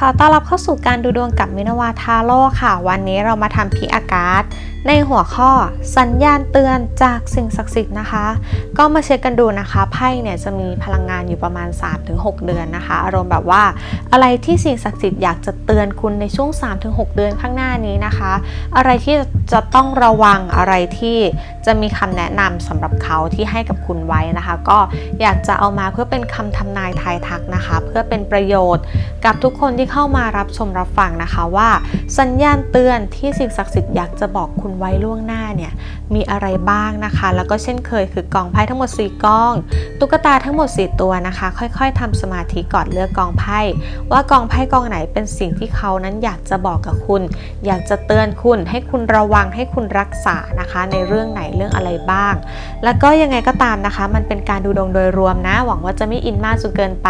ขอต้อนรับเข้าสู่การดูดวงกับมินาวาทาโร่ค่ะ วันนี้เรามาทำพิอากาศในหัวข้อสัญญาณเตือนจากสิ่งศักดิ์สิทธิ์นะคะ ก็มาเช็คกันดูนะคะไพ่เนี่ยจะมีพลังงานอยู่ประมาณ 3-6 เดือนนะคะ อารมณ์แบบว่าอะไรที่สิ่งศักดิ์สิทธิ์อยากจะเตือนคุณในช่วง 3-6 เดือนข้างหน้านี้นะคะ อะไรที่จะ จะต้องระวังอะไรที่จะมีคำแนะนำสำหรับเขาที่ให้กับคุณไว้นะคะ ก็อยากจะเอามาเพื่อเป็นคำทำนายทายทักนะคะ เพื่อเป็นประโยชน์กับทุกคนที่เข้ามารับชมรับฟังนะคะว่า สัญญาณเตือนที่สิ่งศักดิ์สิทธิ์อยากจะบอกคุณไว้ล่วงหน้าเนี่ยมีอะไรบ้างนะคะ แล้วก็เช่นเคยคือกองไพ่ทั้งหมด 4กอง ตุ๊กตาทั้งหมด 4 ตัวนะคะ ค่อยๆทำสมาธิก่อนเลือกกองไพ่ว่ากองไพ่กองไหนเป็นสิ่งที่เขานั้นอยากจะบอกกับคุณ อยากจะเตือนคุณให้คุณระวังังให้คุณรักษานะคะในเรื่องไหนเรื่องอะไรบ้าง แล้วก็ยังไงก็ตามนะคะ มันเป็นการดูดวงโดยรวมนะ หวังว่าจะไม่อินมากจนเกินไป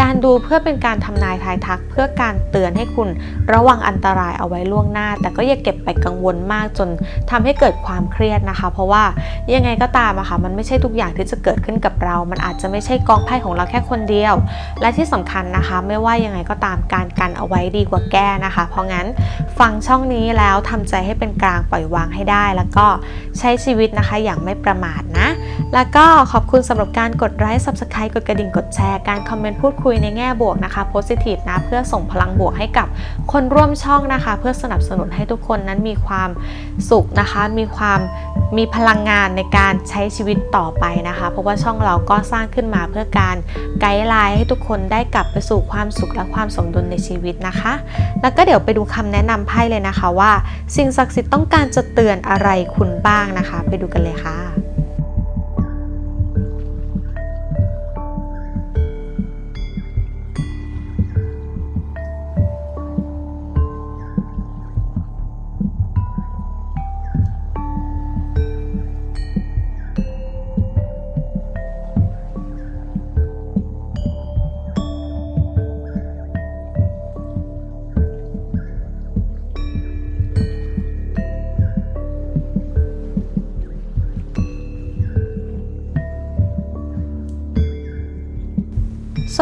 การดูเพื่อเป็นการทำนายทายทัก เพื่อการเตือนให้คุณระวังอันตรายเอาไว้ล่วงหน้า แต่ก็อย่าเก็บไปกังวลมากจนทำให้เกิดความเครียดนะคะ เพราะว่ายังไงก็ตามอะค่ะมันไม่ใช่ทุกอย่างที่จะเกิดขึ้นกับเรา มันอาจจะไม่ใช่กองไพ่ของเราแค่คนเดียว และที่สำคัญนะคะ ไม่ว่ายังไงก็ตามการกันเอาไว้ดีกว่าแก้นะคะ เพราะงั้นฟังช่องนี้แล้วทำใจให้เป็นกลางปล่อยวางให้ได้ แล้วก็ใช้ชีวิตนะคะอย่างไม่ประมาทนะ แล้วก็ขอบคุณสำหรับการกดไลค์ subscribe กดกระดิ่งกดแชร์การคอมเมนต์พูดคุยในแง่บวกนะคะ positive นะเพื่อส่งพลังบวกให้กับคนร่วมช่องนะคะ เพื่อสนับสนุนให้ทุกคนนั้นมีความสุขนะคะ มีความมีพลังงานในการใช้ชีวิตต่อไปนะคะ เพราะว่าช่องเราก็สร้างขึ้นมาเพื่อการไกด์ไลน์ให้ทุกคนได้กลับไปสู่ความสุขและความสมดุลในชีวิตนะคะ แล้วก็เดี๋ยวไปดูคำแนะนำไพ่เลยนะคะว่า สิ่งศักดิ์สิทธิ์ต้ององการจะเตือนอะไรคุณบ้างนะคะ ไปดูกันเลยค่ะ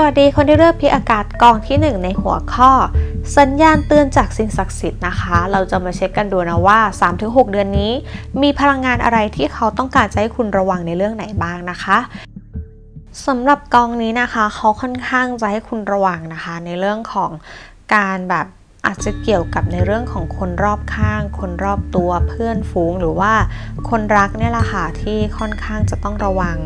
วัสดีคนที่เลือกพิอากาศกองที่ 1 ในหัวข้อ สัญญาณเตือนจากสิ่งศักดิ์สิทธิ์นะคะ เราจะมาเช็คกันดูนะว่า 3-6 เดือนนี้ มีพลังงานอะไรที่เขาต้องการจะให้คุณระวังในเรื่องไหนบ้างนะคะสำหรับกองนี้นะคะ เขาค่อนข้างจะให้คุณระวังนะคะ ในเรื่องของการแบบ อาจจะเกี่ยวกับในเรื่องของคนรอบข้าง คนรอบตัวเพื่อนฝูงหรือว่าคนรักเนี่ยแหละค่ะที่ค่อนข้างจะต้องระวัง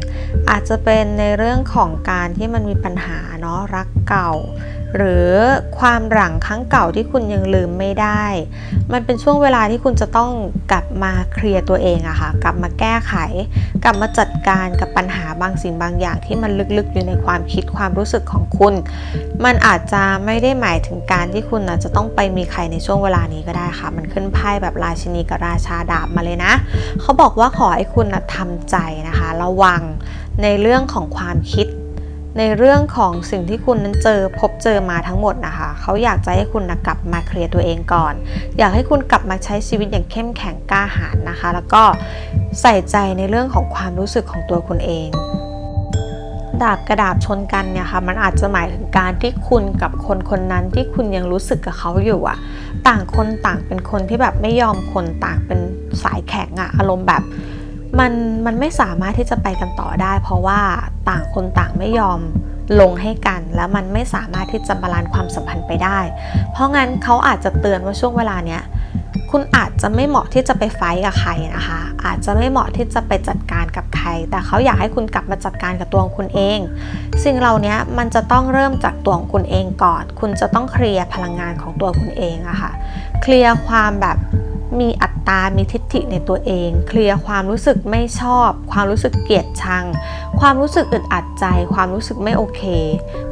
อาจจะเป็นในเรื่องของการที่มันมีปัญหาเนาะรักเก่า หรือความหลังครั้งเก่าที่คุณยังลืมไม่ได้ มันเป็นช่วงเวลาที่คุณจะต้องกลับมาเคลียร์ตัวเองอะค่ะ กลับมาแก้ไข กลับมาจัดการกับปัญหาบางสิ่งบางอย่างที่มันลึกๆ อยู่ในความคิดความรู้สึกของคุณ มันอาจจะไม่ได้หมายถึงการที่คุณนะจะต้องไปมีใครในช่วงเวลานี้ก็ได้ค่ะ มันขึ้นไพ่แบบราชินีกับราชาดาบมาเลยนะ เขาบอกว่าขอให้คุณนะทำใจนะคะ ระวังในเรื่องของความคิด ในเรื่องของสิ่งที่คุณนั้นเจอพบเจอมาทั้งหมดนะคะเขาอยากจะให้คุณนะกลับมาเคลียร์ตัวเองก่อน อยากให้คุณกลับมาใช้ชีวิตอย่างเข้มแข็งกล้าหาญนะคะ แล้วก็ใส่ใจในเรื่องของความรู้สึกของตัวคุณเองดาบกระดาบชนกันเนี่ยค่ะมันอาจจะหมายถึงการที่คุณกับคนคนนั้นที่คุณยังรู้สึกกับเขาอยู่อะต่างคนต่างเป็นคนที่แบบไม่ยอมคนต่างเป็นสายแข็งอะอารมณ์แบบ มันมันไม่สามารถที่จะไปกันต่อได้ เพราะว่าต่างคนต่างไม่ยอมลงให้กัน แล้วมันไม่สามารถที่จะบาลานซ์ความสัมพันธ์ไปได้ เพราะงั้นเขาอาจจะเตือนว่าช่วงเวลาเนี้ยคุณอาจจะไม่เหมาะที่จะไปไฟกับใครนะคะ อาจจะไม่เหมาะที่จะไปจัดการกับใคร แต่เขาอยากให้คุณกลับมาจัดการกับตัวของคุณเอง สิ่งเหล่านี้มันจะต้องเริ่มจากตัวของคุณเองก่อน คุณจะต้องเคลียร์พลังงานของตัวคุณเองอะค่ะ เคลียร์ความแบบ มีอัตตา มีทิฏฐิในตัวเอง เคลียร์ความรู้สึกไม่ชอบ ความรู้สึกเกลียดชัง ความรู้สึกอึดอัดใจ ความรู้สึกไม่โอเค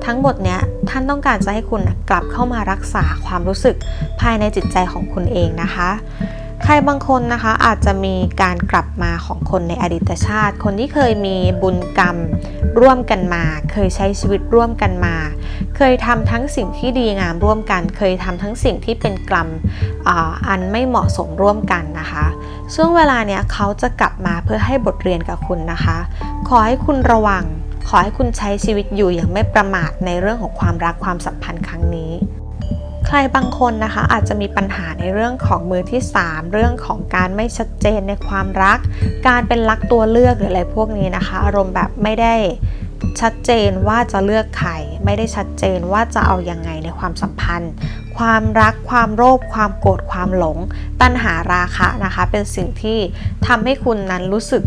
ทั้งหมดเนี้ยท่านต้องการจะให้คุณกลับเข้ามารักษาความรู้สึกภายในจิตใจของคุณเองนะคะ ใครบางคนนะคะอาจจะมีการกลับมาของคนในอดีตชาติ คนที่เคยมีบุญกรรมร่วมกันมา เคยใช้ชีวิตร่วมกันมา เคยทำทั้งสิ่งที่ดีงามร่วมกัน เคยทำทั้งสิ่งที่เป็นกรรมอ,อันไม่เหมาะสมร่วมกันนะคะ ช่วงเวลาเนี้ยเขาจะกลับมาเพื่อให้บทเรียนกับคุณนะคะ ขอให้คุณระวัง ขอให้คุณใช้ชีวิตอยู่อย่างไม่ประมาทในเรื่องของความรักความสัมพันธ์ครั้งนี้ รบางคนนะคะอาจจะมีปัญหาในเรื่องของมือที่ 3 เรื่องของการไม่ชัดเจนในความรัก การเป็นรักตัวเลือกหรืออะไรพวกนี้นะคะ อารมณ์แบบไม่ได้ชัดเจนว่าจะเลือกใครไม่ได้ชัดเจนว่าจะเอายังไงในความสัมพันธ์ ความรักความโลภความโกรธความหลง ตัณหาราคะนะคะ เป็นสิ่งที่ทำให้คุณนั้นรู้สึก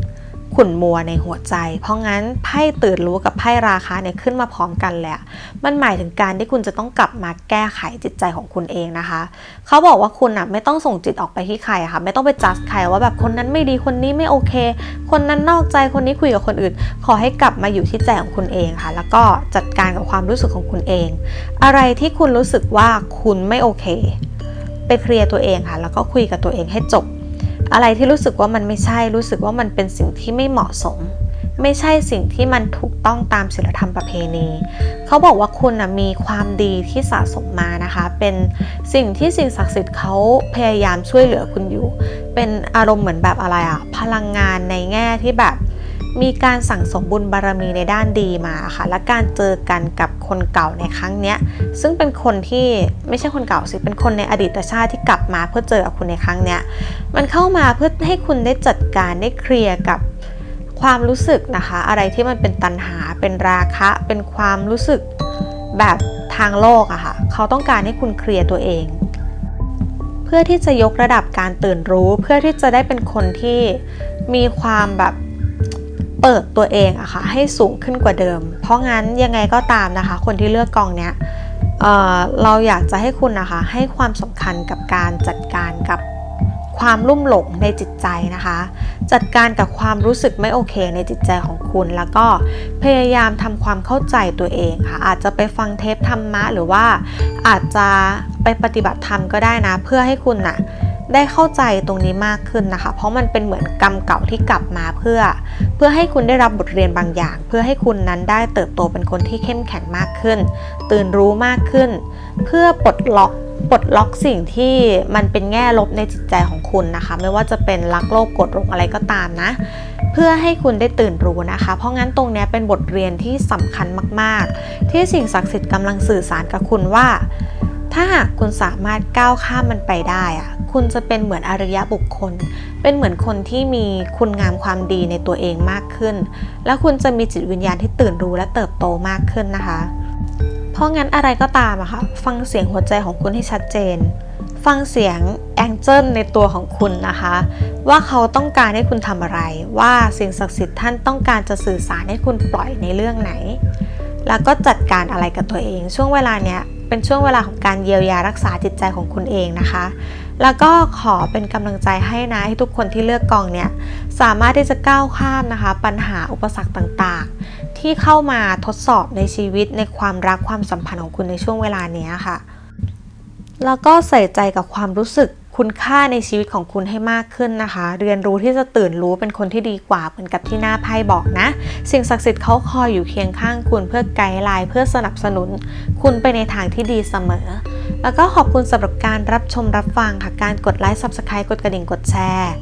ขุ่นมัวในหัวใจ เพราะงั้นไพ่ตื่นรู้กับไพ่ราคาเนี่ยขึ้นมาพร้อมกันเละ มันหมายถึงการที่คุณจะต้องกลับมาแก้ไขจิตใจของคุณเองนะคะ เขาบอกว่าคุณอะไม่ต้องส่งจิตออกไปที่ใครอะค่ะ ไม่ต้องไปจัดใครว่าแบบคนนั้นไม่ดีคนนี้ไม่โอเค คนนั้นนอกใจคนนี้คุยกับคนอื่น ขอให้กลับมาอยู่ที่ใจของคุณเองค่ะ แล้วก็จัดการกับความรู้สึกของคุณเอง อะไรที่คุณรู้สึกว่าคุณไม่โอเค ไปเคลียร์ตัวเองค่ะ แล้วก็คุยกับตัวเองให้จบ อะไรที่รู้สึกว่ามันไม่ใช่รู้สึกว่ามันเป็นสิ่งที่ไม่เหมาะสม ไม่ใช่สิ่งที่มันถูกต้องตามศีลธรรมประเพณี เขาบอกว่าคุณนะมีความดีที่สะสมมานะคะ เป็นสิ่งที่สิ่งศักดิ์สิทธิ์เขาพยายามช่วยเหลือคุณอยู่ เป็นอารมณ์เหมือนแบบอะไรอะพลังงานในแง่ที่แบบ มีการสั่งสมบุญบารมีในด้านดีมาค่ะ และการเจอกันกับคนเก่าในครั้งเนี้ย ซึ่งเป็นคนที่ไม่ใช่คนเก่าสิ เป็นคนในอดีตชาติที่กลับมาเพื่อเจอกับคุณในครั้งเนี้ย มันเข้ามาเพื่อให้คุณได้จัดการได้เคลียร์กับความรู้สึกนะคะ อะไรที่มันเป็นตัณหา เป็นราคะ เป็นความรู้สึกแบบทางโลกอะค่ะ เขาต้องการให้คุณเคลียร์ตัวเอง เพื่อที่จะยกระดับการตื่นรู้ เพื่อที่จะได้เป็นคนที่มีความแบบ เปิดตัวเองอะค่ะให้สูงขึ้นกว่าเดิม เพราะงั้นยังไงก็ตามนะคะ คนที่เลือกกองเนี้ยเอ่อเราอยากจะให้คุณนะคะให้ความสำคัญกับการจัดการกับความลุ่มหลงในจิตใจนะคะ จัดการกับความรู้สึกไม่โอเคในจิตใจของคุณ แล้วก็พยายามทำความเข้าใจตัวเองค่ะ อาจจะไปฟังเทปธรรมะ หรือว่าอาจจะไปปฏิบัติธรรมก็ได้นะ เพื่อให้คุณน่ะ ได้เข้าใจตรงนี้มากขึ้นนะคะ เพราะมันเป็นเหมือนกรรมเก่าที่กลับมาเพื่อ เพื่อให้คุณได้รับบทเรียนบางอย่าง เพื่อให้คุณนั้นได้เติบโตเป็นคนที่เข้มแข็งมากขึ้น ตื่นรู้มากขึ้น เพื่อปลดล็อกปลดล็อกสิ่งที่มันเป็นแง่ลบในจิตใจของคุณนะคะ ไม่ว่าจะเป็นรักโลภกรธหลงอะไรก็ตามนะ เพื่อให้คุณได้ตื่นรู้นะคะ เพราะงั้นตรงนี้เป็นบทเรียนที่สำคัญมาก ๆ ที่สิ่งศักดิ์สิทธิ์กำลังสื่อสารกับคุณว่า ถ้าหากคุณสามารถก้าวข้ามมันไปได้อะ คุณจะเป็นเหมือนอริยบุคคล เป็นเหมือนคนที่มีคุณงามความดีในตัวเองมากขึ้น แล้วคุณจะมีจิตวิญญาณที่ตื่นรู้และเติบโตมากขึ้นนะคะ เพราะงั้นอะไรก็ตามอะค่ะฟังเสียงหัวใจของคุณให้ชัดเจน ฟังเสียงแองเจิลในตัวของคุณนะคะ ว่าเขาต้องการให้คุณทำอะไร ว่าสิ่งศักดิ์สิทธิ์ท่านต้องการจะสื่อสารให้คุณปล่อยในเรื่องไหน แล้วก็จัดการอะไรกับตัวเอง ช่วงเวลาเนี้ยเป็นช่วงเวลาของการเยียวยารักษาจิตใจของคุณเองนะคะ แล้วก็ขอเป็นกำลังใจให้นะให้ทุกคนที่เลือกกองเนี่ยสามารถที่จะก้าวข้ามนะคะ ปัญหาอุปสรรคต่างๆ ที่เข้ามาทดสอบในชีวิตในความรักความสัมพันธ์ของคุณในช่วงเวลาเนี้ยค่ะ แล้วก็ใส่ใจกับความรู้สึกคุณค่าในชีวิตของคุณให้มากขึ้นนะคะ เรียนรู้ที่จะตื่นรู้เป็นคนที่ดีกว่าเหมือนกับที่หน้าไพ่บอกนะ สิ่งศักดิ์สิทธิ์เขาคอยอยู่เคียงข้างคุณเพื่อไกด์ไลน์เพื่อสนับสนุน คุณไปในทางที่ดีเสมอ แล้วก็ขอบคุณสำหรับการรับชมรับฟังค่ะ การกดไลค์ Subscribe กดกระดิ่งกดแชร์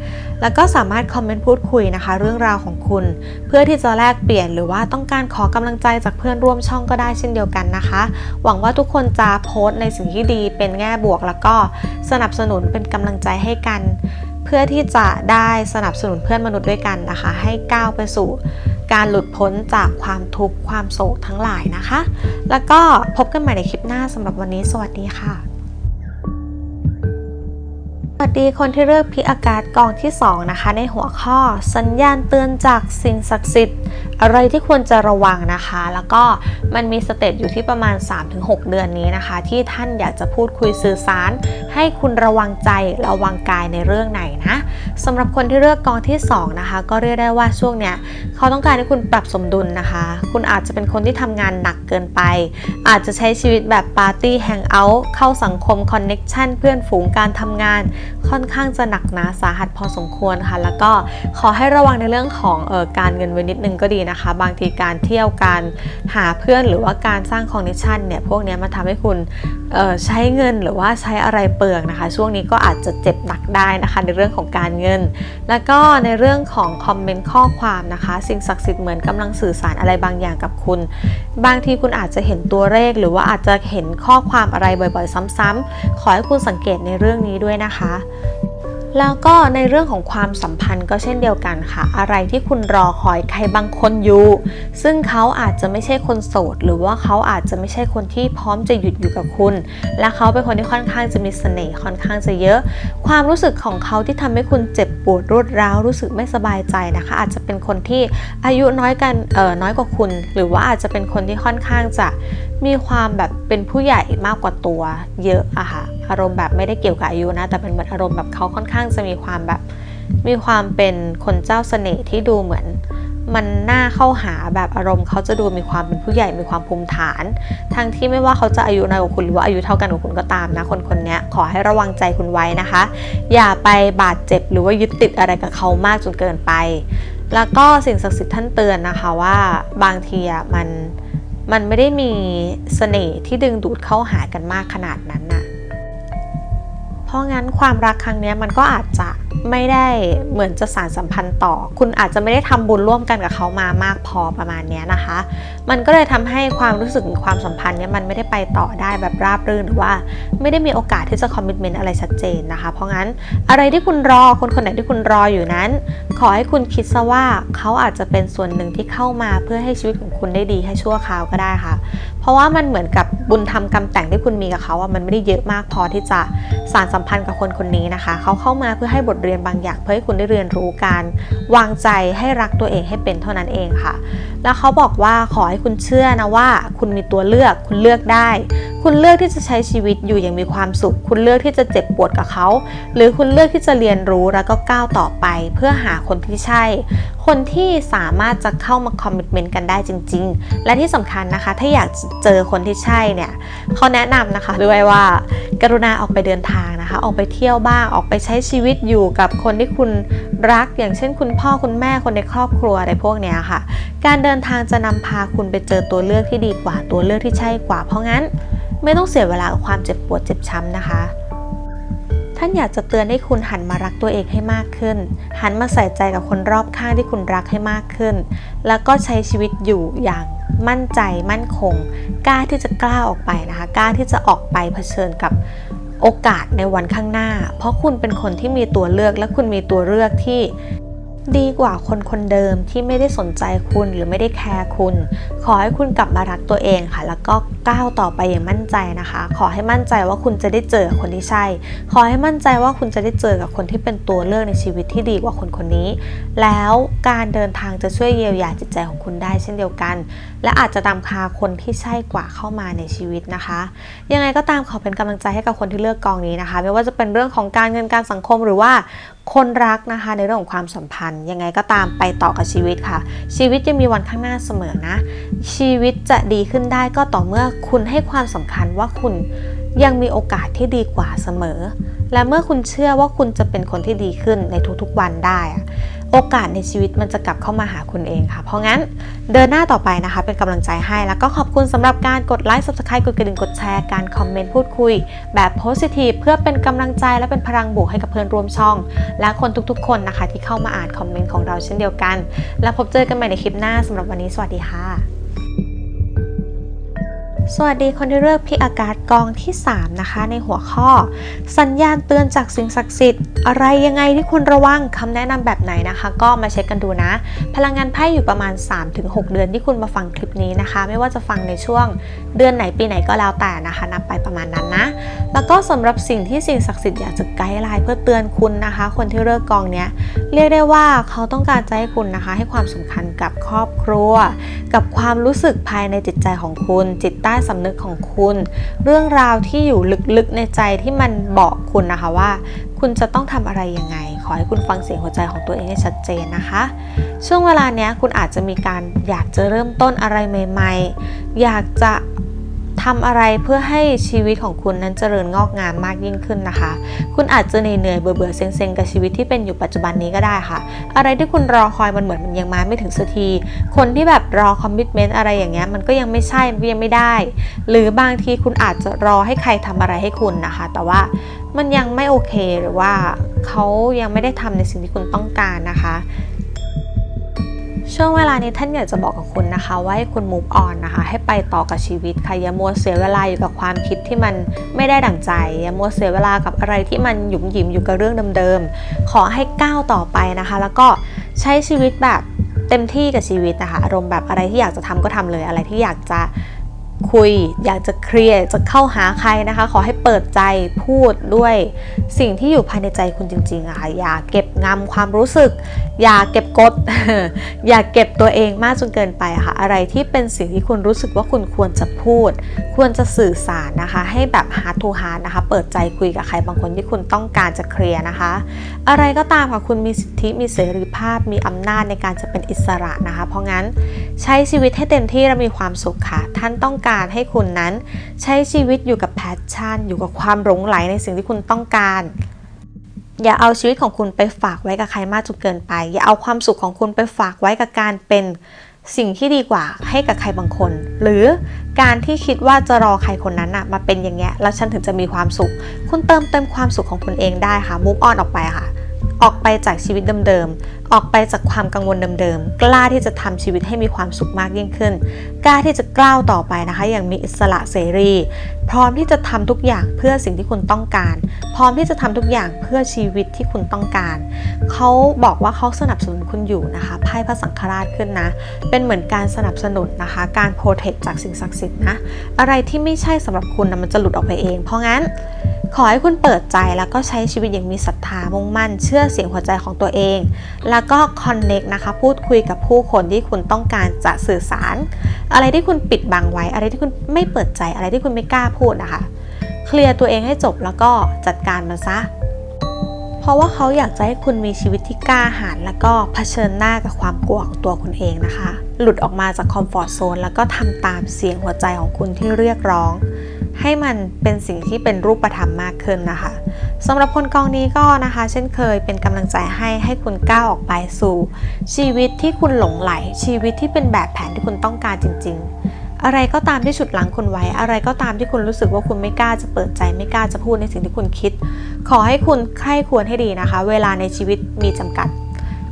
แล้วก็สามารถคอมเมนต์พูดคุยนะคะ เรื่องราวของคุณ เพื่อที่จะแลกเปลี่ยนหรือว่าต้องการขอกำลังใจจากเพื่อนร่วมช่องก็ได้เช่นเดียวกันนะคะ หวังว่าทุกคนจะโพสต์ในสิ่งที่ดีเป็นแง่บวก แล้วก็สนับสนุนเป็นกำลังใจให้กัน เพื่อที่จะได้สนับสนุนเพื่อนมนุษย์ด้วยกันนะคะ ให้ก้าวไปสู่ การหลุดพ้นจากความทุกข์ความโศกทั้งหลายนะคะ แล้วก็พบกันใหม่ในคลิปหน้าสำหรับวันนี้ สวัสดีค่ะ สวัสดีคนที่เลือกพิอากาศกองที่ 2 นะคะ ในหัวข้อ สัญญาณเตือนจากสิ่งศักดิ์สิทธิ์ อะไรที่ควรจะระวังนะคะ แล้วก็มันมีสเตจอยู่ที่ประมาณ 3-6 เดือนนี้นะคะ ที่ท่านอยากจะพูดคุยสื่อสาร ให้คุณระวังใจระวังกายในเรื่องไหนนะสำหรับคนที่เลือกกองที่2นะคะก็เรียกได้ว่าช่วงเนี้ยเขาต้องการให้คุณปรับสมดุลนะคะ คุณอาจจะเป็นคนที่ทำงานหนักเกินไป อาจจะใช้ชีวิตแบบปาร์ตี้แฮงเอาท์เข้าสังคมคอนเน็กชันเพื่อนฝูงการทำงาน ค่อนข้างจะหนักหนาสาหัสพอสมควรค่ะ แล้วก็ขอให้ระวังในเรื่องของเออการเงินไว้นิดนึงก็ดีนะนะคะ บางทีการเที่ยวการหาเพื่อนหรือว่าการสร้างคอนเนคชันเนี่ยพวกนี้มันทำให้คุณใช้เงินหรือว่าใช้อะไรเปลืองนะคะ ช่วงนี้ก็อาจจะเจ็บหนักได้นะคะ ในเรื่องของการเงิน แล้วก็ในเรื่องของคอมเมนต์ข้อความนะคะ สิ่งศักดิ์สิทธิ์เหมือนกำลังสื่อสารอะไรบางอย่างกับคุณ บางทีคุณอาจจะเห็นตัวเลข หรือว่าอาจจะเห็นข้อความอะไรบ่อยๆ ซ้ำๆขอให้คุณสังเกตในเรื่องนี้ด้วยนะคะ แล้วก็ในเรื่องของความสัมพันธ์ก็เช่นเดียวกันค่ะ อะไรที่คุณรอคอยใครบางคนอยู่ ซึ่งเขาอาจจะไม่ใช่คนโสด หรือว่าเขาอาจจะไม่ใช่คนที่พร้อมจะหยุดอยู่กับคุณ และเขาเป็นคนที่ค่อนข้างจะมีเสน่ห์ค่อนข้างจะเยอะ ความรู้สึกของเขาที่ทำให้คุณเจ็บปวดรวดร้าวรู้สึกไม่สบายใจนะคะ อาจจะเป็นคนที่อายุน้อยกันเอ่อน้อยกว่าคุณ หรือว่าอาจจะเป็นคนที่ค่อนข้างจะมีความแบบเป็นผู้ใหญ่มากกว่าตัวเยอะอะค่ะอารมณ์แบบไม่ได้เกี่ยวกับอายุนะแต่เป็นเหมือนอารมณ์แบบเขาค่อนข้างจะมีความแบบ มีความเป็นคนเจ้าเสน่ห์ที่ดูเหมือน มันน่าเข้าหาแบบอารมณ์เขาจะดูมีความเป็นผู้ใหญ่มีความภูมิฐาน ทั้งที่ไม่ว่าเขาจะอายุน้อยกว่าคุณหรือว่าอายุเท่ากันกับคุณก็ตามนะ คนคนนี้ขอให้ระวังใจคุณไว้นะคะ อย่าไปบาดเจ็บหรือว่ายึดติดอะไรกับเขามากจนเกินไป แล้วก็สิ่งศักดิ์สิทธิ์ท่านเตือนนะคะว่าบางทีอะมันมันไม่ได้มีเสน่ห์ที่ดึงดูดเข้าหากันมากขนาดนั้นน่ะ ราะงั้นความรักครั้งนี้มันก็อาจจะไม่ได้เหมือนจะสารสัมพันธ์ต่อ คุณอาจจะไม่ได้ทำบุญร่วมกันกับเขามามากพอประมาณนี้นะคะ มันก็เลยทำให้ความรู้สึกความสัมพันธ์เนี้ยมันไม่ได้ไปต่อได้แบบราบรื่นหรือว่า ไม่ได้มีโอกาสที่จะคอมมิชเมนต์อะไรชัดเจนนะคะ เพราะงั้นอะไรที่คุณรอคนคนไหนที่คุณรออยู่นั้น ขอให้คุณคิดซะว่าเขาอาจจะเป็นส่วนหนึ่งที่เข้ามาเพื่อให้ชีวิตของคุณได้ดีให้ชั่วคราวก็ได้ค่ะ เพราะว่ามันเหมือนกับบุญทำกรรมแต่งที่คุณมีกับเขาอะมันไม่ได้เยอะมากพอที่จะสารสัมพันธ์กับคนคนนี้นะคะ เขาเข้ามาเพื่อให้บทเรียนบางอย่าง เพื่อให้คุณได้เรียนรู้การวางใจให้รักตัวเองให้เป็นเท่านั้นเองค่ะ แล้วเขาบอกว่าขอให้คุณเชื่อนะว่า คุณมีตัวเลือกคุณเลือกได้ คุณเลือกที่จะใช้ชีวิตอยู่อย่างมีความสุข คุณเลือกที่จะเจ็บปวดกับเขา หรือคุณเลือกที่จะเรียนรู้แล้วก็ก้าวต่อไป เพื่อหาคนที่ใช่คนที่สามารถจะเข้ามาคอมมิชเมนต์กันได้จริง ๆ และที่สำคัญนะคะ ถ้าอยากเจอคนที่ใช่เนี่ยเขาแนะนำนะคะด้วยว่า กรุณาออกไปเดินทางนะคะ ออกไปเที่ยวบ้าง ออกไปใช้ชีวิตอยู่กับคนที่คุณรัก อย่างเช่น คุณพ่อคุณแม่คนในครอบครัวอะไรพวกเนี้ยค่ะ การเดินทางจะนำพาคุณไปเจอตัวเลือกที่ดีกว่าตัวเลือกที่ใช่กว่า เพราะงั้น ไม่ต้องเสียเวลากับความเจ็บปวดเจ็บช้ำนะคะ ท่านอยากจะเตือนให้คุณหันมารักตัวเองให้มากขึ้น หันมาใส่ใจกับคนรอบข้างที่คุณรักให้มากขึ้น แล้วก็ใช้ชีวิตอยู่อย่างมั่นใจมั่นคง กล้าที่จะกล้าออกไปนะคะ กล้าที่จะออกไปเผชิญกับโอกาสในวันข้างหน้า เพราะคุณเป็นคนที่มีตัวเลือกและคุณมีตัวเลือกที่ ดีกว่าคนคนเดิมที่ไม่ได้สนใจคุณหรือไม่ได้แคร์คุณ ขอให้คุณกลับมารักตัวเองค่ะ แล้วก็ก้าวต่อไปอย่างมั่นใจนะคะ ขอให้มั่นใจว่าคุณจะได้เจอคนที่ใช่ ขอให้มั่นใจว่าคุณจะได้เจอกับคนที่เป็นตัวเลือกในชีวิตที่ดีกว่าคนคนนี้ แล้วการเดินทางจะช่วยเยียวยาจิตใจของคุณได้เช่นเดียวกัน และอาจจะนำพาคนที่ใช่กว่าเข้ามาในชีวิตนะคะ ยังไงก็ตามขอเป็นกำลังใจให้กับคนที่เลือกกองนี้นะคะ ไม่ว่าจะเป็นเรื่องของการเงินการสังคมหรือว่าคนรักนะคะในเรื่องของความสัมพันธ์ ยังไงก็ตามไปต่อกับชีวิตค่ะ ชีวิตยังมีวันข้างหน้าเสมอนะ ชีวิตจะดีขึ้นได้ก็ต่อเมื่อคุณให้ความสำคัญว่าคุณยังมีโอกาสที่ดีกว่าเสมอ และเมื่อคุณเชื่อว่าคุณจะเป็นคนที่ดีขึ้นในทุกๆวันได้อะ โอกาสในชีวิตมันจะกลับเข้ามาหาคุณเองค่ะ เพราะงั้นเดินหน้าต่อไปนะคะ เป็นกำลังใจให้ แล้วก็ขอบคุณสำหรับการกดไลค์ subscribe กดกระดิ่ง กดแชร์ การคอมเมนต์พูดคุย แบบโพสิทีฟเพื่อเป็นกำลังใจและเป็นพลังบวกให้กับเพื่อนร่วมช่อง และคนทุกๆ คนนะคะที่เข้ามาอ่านคอมเมนต์ของเราเช่นเดียวกัน แล้วพบเจอกันใหม่ในคลิปหน้าสำหรับวันนี้สวัสดีค่ะ สวัสดีคนที่เลือกพิอากาศกองที่ 3 นะคะ ในหัวข้อ สัญญาณเตือนจากสิ่งศักดิ์สิทธิ์ อะไรยังไงที่ควรระวังคำแนะนำแบบไหนนะคะ ก็มาเช็คกันดูนะ พลังงานไพ่อยู่ประมาณ 3-6 เดือนที่คุณมาฟังคลิปนี้นะคะ ไม่ว่าจะฟังในช่วงเดือนไหนปีไหนก็แล้วแต่นะคะนับไปประมาณนั้นนะ แล้วก็สำหรับสิ่งที่สิ่งศักดิ์สิทธิ์อยากจะไกด์ไลน์เพื่อเตือนคุณนะคะ คนที่เลือกกองเนี้ยเรียกได้ว่าเขาต้องการจะให้คุณนะคะ ให้ความสำคัญกับครอบครัว กับความรู้สึกภายในจิตใจของคุณจิตใต้สำนึกของคุณ เรื่องราวที่อยู่ลึกๆในใจที่มันบอกคุณนะคะว่า คุณจะต้องทำอะไรยังไง ขอให้คุณฟังเสียงหัวใจของตัวเองให้ชัดเจนนะคะ ช่วงเวลาเนี้ยคุณอาจจะมีการอยากจะเริ่มต้นอะไรใหม่ ๆ อยากจะ ทำอะไรเพื่อให้ชีวิตของคุณนั้นเจริญงอกงามมากยิ่งขึ้นนะคะ คุณอาจจะเหนื่อยๆเบื่อเซ็งๆกับชีวิตที่เป็นอยู่ปัจจุบันนี้ก็ได้ค่ะ อะไรที่คุณรอคอยมันเหมือนมันยังมาไม่ถึงสักที คนที่แบบรอคอมมิชเมนต์อะไรอย่างเงี้ยมันก็ยังไม่ใช่มันก็ยังไม่ได้ หรือบางทีคุณอาจจะรอให้ใครทำอะไรให้คุณนะคะ แต่ว่ามันยังไม่โอเคหรือว่าเขายังไม่ได้ทำในสิ่งที่คุณต้องการนะคะ ช่วงเวลานี้ท่านอยากจะบอกกับคุณนะคะว่าให้คุณมูฟออนนะคะ ให้ไปต่อกับชีวิตค่ะอย่ามัวเสียเวลาอยู่กับความคิดที่มันไม่ได้ดั่งใจอย่ามัวเสียเวลากับอะไรที่มันหยุมหยิมอยู่กับเรื่องเดิมๆขอให้ก้าวต่อไปนะคะ แล้วก็ใช้ชีวิตแบบเต็มที่กับชีวิตนะคะอารมณ์แบบอะไรที่อยากจะทำก็ทำเลยอะไรที่อยากจะ คุย อยากจะเคลียร์จะเข้าหาใครนะคะ ขอให้เปิดใจพูดด้วยสิ่งที่อยู่ภายในใจคุณจริงๆอะค่ะอย่าเก็บงำความรู้สึก อย่าเก็บกด อย่าเก็บตัวเองมากจนเกินไปค่ะ อะไรที่เป็นสิ่งที่คุณรู้สึกว่าคุณควรจะพูด ควรจะสื่อสารนะคะ ให้แบบ hard to hard นะคะ เปิดใจคุยกับใครบางคนที่คุณต้องการจะเคลียร์นะคะ อะไรก็ตามค่ะคุณมีสิทธิมีเสรีภาพมีอำนาจในการจะเป็นอิสระนะคะ เพราะงั้นใช้ชีวิตให้เต็มที่และมีความสุขค่ะ ท่านต้องการให้คุณนั้น ใช้ชีวิตอยู่กับแพชชั่น อยู่กับความหลงไหลในสิ่งที่คุณต้องการ อย่าเอาชีวิตของคุณไปฝากไว้กับใครมากจนเกินไป อย่าเอาความสุขของคุณไปฝากไว้กับการเป็นสิ่งที่ดีกว่าให้กับใครบางคน หรือการที่คิดว่าจะรอใครคนนั้นอะมาเป็นอย่างเงี้ยแล้วฉันถึงจะมีความสุข คุณเติมเต็มความสุขของคุณเองได้ค่ะ move on ออกไปค่ะ ออกไปจากชีวิตเดิมๆ ออกไปจากความกังวลเดิมๆ กล้าที่จะทำชีวิตให้มีความสุขมากยิ่งขึ้น กล้าที่จะกล้าวต่อไปนะคะ อย่างมีอิสระเสรี พร้อมที่จะทำทุกอย่างเพื่อสิ่งที่คุณต้องการ พร้อมที่จะทำทุกอย่างเพื่อชีวิตที่คุณต้องการ เขาบอกว่าเขาสนับสนุนคุณอยู่นะคะไพ่พระสังฆราชขึ้นนะ เป็นเหมือนการสนับสนุนนะคะ การโปรเทคจากสิ่งศักดิ์สิทธิ์นะ อะไรที่ไม่ใช่สำหรับคุณนะมันจะหลุดออกไปเอง เพราะงั้น ขอให้คุณเปิดใจแล้วก็ใช้ชีวิตอย่างมีศรัทธามุ่งมั่น เชื่อเสียงหัวใจของตัวเอง แล้วก็คอนเน็กนะคะ พูดคุยกับผู้คนที่คุณต้องการจะสื่อสาร อะไรที่คุณปิดบังไว้ อะไรที่คุณไม่เปิดใจ อะไรที่คุณไม่กล้าพูดนะคะ เคลียร์ตัวเองให้จบแล้วก็จัดการมันซะ เพราะว่าเขาอยากจะให้คุณมีชีวิตที่กล้าหาญแล้วก็เผชิญหน้ากับความกลัวของตัวคุณเองนะคะ หลุดออกมาจากคอมฟอร์ทโซนแล้วก็ทำตามเสียงหัวใจของคุณที่เรียกร้อง ให้มันเป็นสิ่งที่เป็นรูปธรรมมากขึ้นนะคะสำหรับคนกองนี้ก็นะคะ เช่นเคยเป็นกำลังใจให้ให้คุณก้าวออกไปสู่ ชีวิตที่คุณหลงไหล ชีวิตที่เป็นแบบแผนที่คุณต้องการจริง ๆ อะไรก็ตามที่ฉุดหลังคุณไว้ อะไรก็ตามที่คุณรู้สึกว่าคุณไม่กล้าจะเปิดใจไม่กล้าจะพูดในสิ่งที่คุณคิด ขอให้คุณใคร่ควรให้ดีนะคะ เวลาในชีวิตมีจำกัด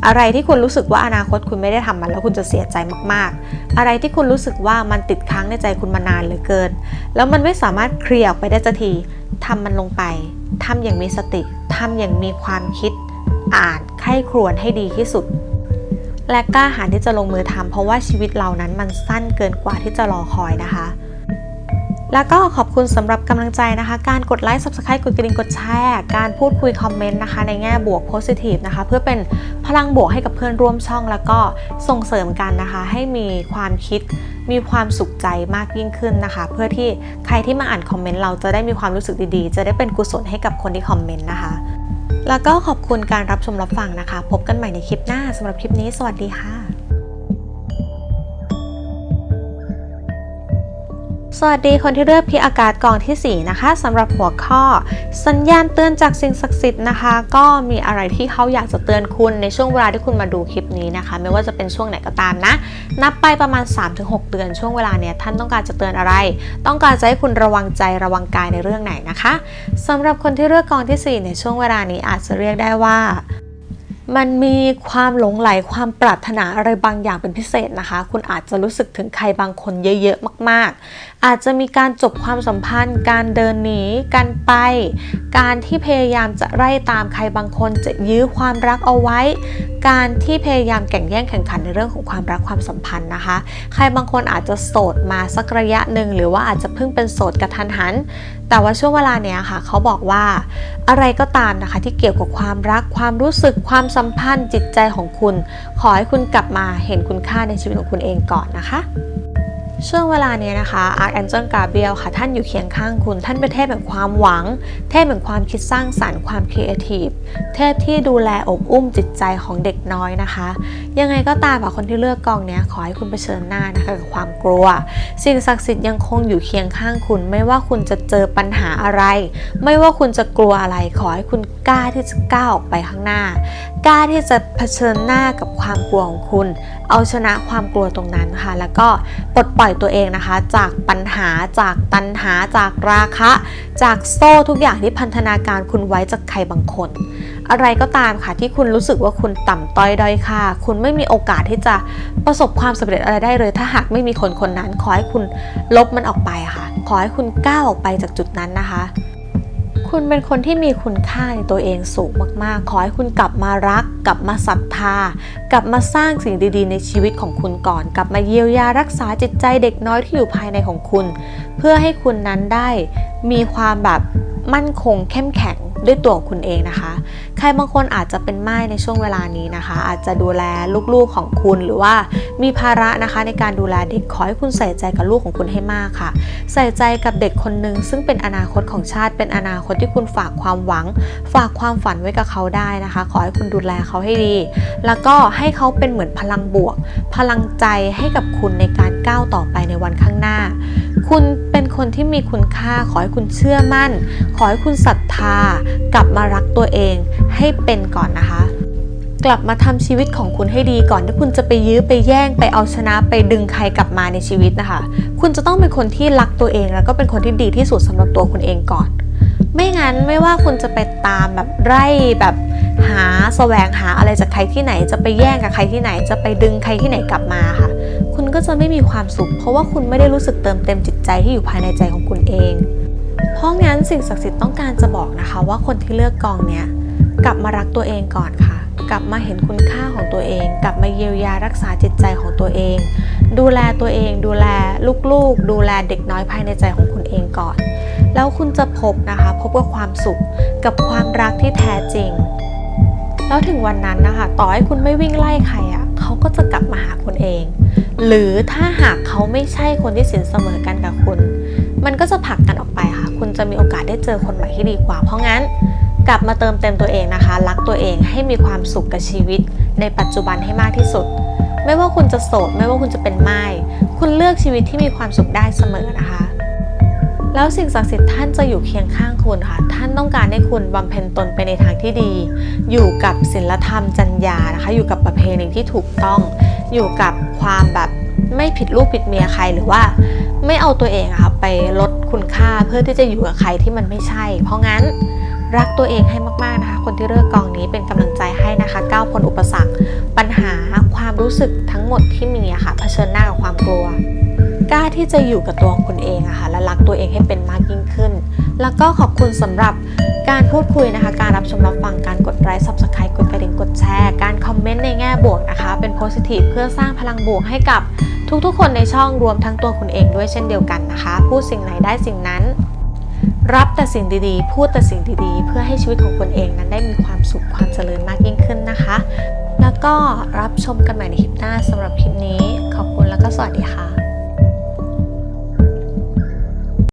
อะไรที่คุณรู้สึกว่าอนาคตคุณไม่ได้ทำมันแล้วคุณจะเสียใจมากๆ อะไรที่คุณรู้สึกว่ามันติดค้างในใจคุณมานานเหลือเกิน แล้วมันไม่สามารถเคลียร์ออกไปได้สักทีทำมันลงไปทำอย่างมีสติทำอย่างมีความคิด อ่านใคร่ครวญให้ดีที่สุด และกล้าหาญที่จะลงมือทำเพราะว่าชีวิตเรานั้นมันสั้นเกินกว่าที่จะรอคอยนะคะ แล้วก็ขอบคุณสำหรับกำลังใจนะคะ การกดไลค์ subscribe กดกระดิ่งกดแชร์ การพูดคุยคอมเมนต์นะคะ ในแง่บวก positive นะคะ เพื่อเป็นพลังบวกให้กับเพื่อนร่วมช่อง แล้วก็ส่งเสริมกันนะคะ ให้มีความคิดมีความสุขใจมากยิ่งขึ้นนะคะ เพื่อที่ใครที่มาอ่านคอมเมนต์เราจะได้มีความรู้สึกดีๆ จะได้เป็นกุศลให้กับคนที่คอมเมนต์นะคะ แล้วก็ขอบคุณการรับชมรับฟังนะคะ พบกันใหม่ในคลิปหน้าสำหรับคลิปนี้ สวัสดีค่ะ สวัสดีคนที่เลือกพิอากาศกองทีสี่ 4 นะคะสำหรับหัวข้อ สัญญาณเตือนจากสิ่งศักดิ์สิทธิ์นะคะ ก็มีอะไรที่เขาอยากจะเตือนคุณในช่วงเวลาที่คุณมาดูคลิปนี้นะคะ ไม่ว่าจะเป็นช่วงไหนก็ตามนะ นับไปประมาณ 3-6 เดือนช่วงเวลาเนี้ยท่านต้องการจะเตือนอะไร ต้องการจะให้คุณระวังใจระวังกายในเรื่องไหนนะคะสำหรับคนที่เลือกกองทีสี่ 4 ในช่วงเวลานี้อาจจะเรียกได้ว่า มันมีความหลงไหลความปรารถนาอะไรบางอย่างเป็นพิเศษนะคะ คุณอาจจะรู้สึกถึงใครบางคนเยอะๆมาก ๆ อาจจะมีการจบความสัมพันธ์ การเดินหนีกันไป การที่พยายามจะไล่ตามใครบางคนจะยื้อความรักเอาไว้ การที่พยายามแข่งแย่งแข่งขันในเรื่องของความรักความสัมพันธ์นะคะ ใครบางคนอาจจะโสดมาสักระยะหนึ่งหรือว่าอาจจะเพิ่งเป็นโสดกระทันหัน แต่ว่าช่วงเวลาเนี้ยค่ะ เขาบอกว่าอะไรก็ตามนะคะที่เกี่ยวกับความรักความรู้สึกความสัมพันธ์จิตใจของคุณ ขอให้คุณกลับมาเห็นคุณค่าในชีวิตของคุณเองก่อนนะคะ ช่วงเวลานี้นะคะอาร์ a แองเจิลกาเบียลค่ะ ท่านอยู่เคียงข้างคุณ ท่านเป็นเทพแห่งความหวัง เทพแห่งความคิดสร้างสารรค์ความครีเอทีฟเทพที่ดูแลอบอุ้มจิตใจของเด็กน้อยนะคะ ยังไงก็ตามค่ะคนที่เลือกกองนี้ขอให้คุณเผชิญหน้านะคะกับความกลัว สิ่งศักดิ์สิทธิ์ยังคงอยู่เคียงข้างคุณ ไม่ว่าคุณจะเจอปัญหาอะไร ไม่ว่าคุณจะกลัวอะไร ขอให้คุณกล้าที่จะก้าวออกไปข้างหน้ากล้าที่จะเผชิญหน้ากับความกลัวของคุณ เอาชนะความกลัวตรงนั้นค่ะ แล้วก็ปลดปล่อยตัวเองนะคะ จากปัญหาจากตันหาจากราคะ จากโซ่ทุกอย่างที่พันธนาการคุณไว้จากใครบางคน อะไรก็ตามค่ะที่คุณรู้สึกว่าคุณต่ำต้อยด้อยค่าคุณไม่มีโอกาสที่จะประสบความสำเร็จอะไรได้เลย ถ้าหากไม่มีคนคนนั้น ขอให้คุณลบมันออกไปค่ะ ขอให้คุณก้าวออกไปจากจุดนั้นนะคะ คุณเป็นคนที่มีคุณค่าในตัวเองสูงมากๆ ขอให้คุณกลับมารัก กลับมาศรัทธา กลับมาสร้างสิ่งดีๆ ในชีวิตของคุณก่อน กลับมาเยียวยารักษาจิตใจเด็กน้อยที่อยู่ภายในของคุณ เพื่อให้คุณนั้นได้มีความแบบมั่นคงเข้มแข็งด้วยตัวของคุณเองนะคะ ใครบางคนอาจจะเป็นไม้ในช่วงเวลานี้นะคะ อาจจะดูแลลูกๆของคุณหรือว่ามีภาระนะคะในการดูแลเด็กขอให้คุณใส่ใจกับลูกของคุณให้มากค่ะ ใส่ใจกับเด็กคนหนึ่งซึ่งเป็นอนาคตของชาติ เป็นอนาคตที่คุณฝากความหวัง ฝากความฝันไว้กับเขาได้นะคะ ขอให้คุณดูแลเขาให้ดี แล้วก็ให้เขาเป็นเหมือนพลังบวก พลังใจให้กับคุณในการก้าวต่อไปในวันข้างหน้า คุณเป็นคนที่มีคุณค่า ขอให้คุณเชื่อมั่น ขอให้คุณศรัทธากลับมารักตัวเอง ให้เป็นก่อนนะคะ กลับมาทำชีวิตของคุณให้ดีก่อนที่คุณจะไปยื้อไปแย่งไปเอาชนะไปดึงใครกลับมาในชีวิตนะคะ คุณจะต้องเป็นคนที่รักตัวเอง แล้วก็เป็นคนที่ดีที่สุดสำหรับตัวคุณเองก่อน ไม่งั้นไม่ว่าคุณจะไปตามแบบไร่แบบหาแสวงหาอะไรจากใครที่ไหน จะไปแย่งกับใครที่ไหน จะไปดึงใครที่ไหนกลับมาค่ะ คุณก็จะไม่มีความสุข เพราะว่าคุณไม่ได้รู้สึกเติมเต็มจิตใจที่อยู่ภายในใจของคุณเอง เพราะงั้นสิ่งศักดิ์สิทธิ์ต้องการจะบอกนะคะ ว่าคนที่เลือกกองเนี้ย กลับมารักตัวเองก่อนค่ะ กลับมาเห็นคุณค่าของตัวเอง กลับมาเยียวยารักษาจิตใจของตัวเอง ดูแลตัวเอง ดูแลลูกๆ ดูแลเด็กน้อยภายในใจของคุณเองก่อน แล้วคุณจะพบนะคะ พบกับความสุขกับความรักที่แท้จริง แล้วถึงวันนั้นนะคะ ต่อให้คุณไม่วิ่งไล่ใครอะ่ะเขาก็จะกลับมาหาคุณเอง หรือถ้าหากเขาไม่ใช่คนที่สินเสมอกันกับคุณ มันก็จะผลักกันออกไปค่ะ คุณจะมีโอกาสได้เจอคนใหม่ที่ดีกว่า เพราะงั้น ลับมาเติมเต็มตัวเองนะคะ รักตัวเองให้มีความสุขกับชีวิต ในปัจจุบันให้มากที่สุด ไม่ว่าคุณจะโสด ไม่ว่าคุณจะเป็นไม้คุณเลือกชีวิตที่มีความสุขได้เสมอนะคะ แล้วสิ่งศักดิ์สิทธิ์ท่านจะอยู่เคียงข้างคุณค่ะ ท่านต้องการให้คุณบำเพ็ญตนไปในทางที่ดี อยู่กับศีลธรรมจรรยานะคะ อยู่กับประเพณีที่ถูกต้อง อยู่กับความแบบไม่ผิดลูกผิดเมียใครหรือว่า ไม่เอาตัวเองอะค่ะไปลดคุณค่าเพื่อที่จะอยู่กับใครที่มันไม่ใช่ เพราะงั้น รักตัวเองให้มากๆนะคะ คนที่เลือกกองนี้เป็นกำลังใจให้นะคะก้าวพ้นอุปสรรค ปัญหาความรู้สึกทั้งหมดที่มีอะค่ะเผชิญหน้ากับความกลัวกล้าที่จะอยู่กับตัวคุณเองอะค่ะและรักตัวเองให้เป็นมากยิ่งขึ้น แล้วก็ขอบคุณสำหรับการพูดคุยนะคะ การรับชมรับฟังการกดไลค์ subscribe กดกระดิ่งกดแชร์ การคอมเมนต์ในแง่บวกนะคะ เป็น positive เพื่อสร้างพลังบวกให้กับทุกๆ คนในช่องรวมทั้งตัวคุณเองด้วยเช่นเดียวกันนะคะ พูดสิ่งไหนได้สิ่งนั้น รับแต่สิ่งดีๆ พูดแต่สิ่งดีๆ เพื่อให้ชีวิตของคนเองนั้นได้มีความสุขความเจริญมากยิ่งขึ้นนะคะ แล้วก็รับชมกันใหม่ในคลิปหน้าสำหรับคลิปนี้ ขอบคุณแล้วก็สวัสดีค่ะ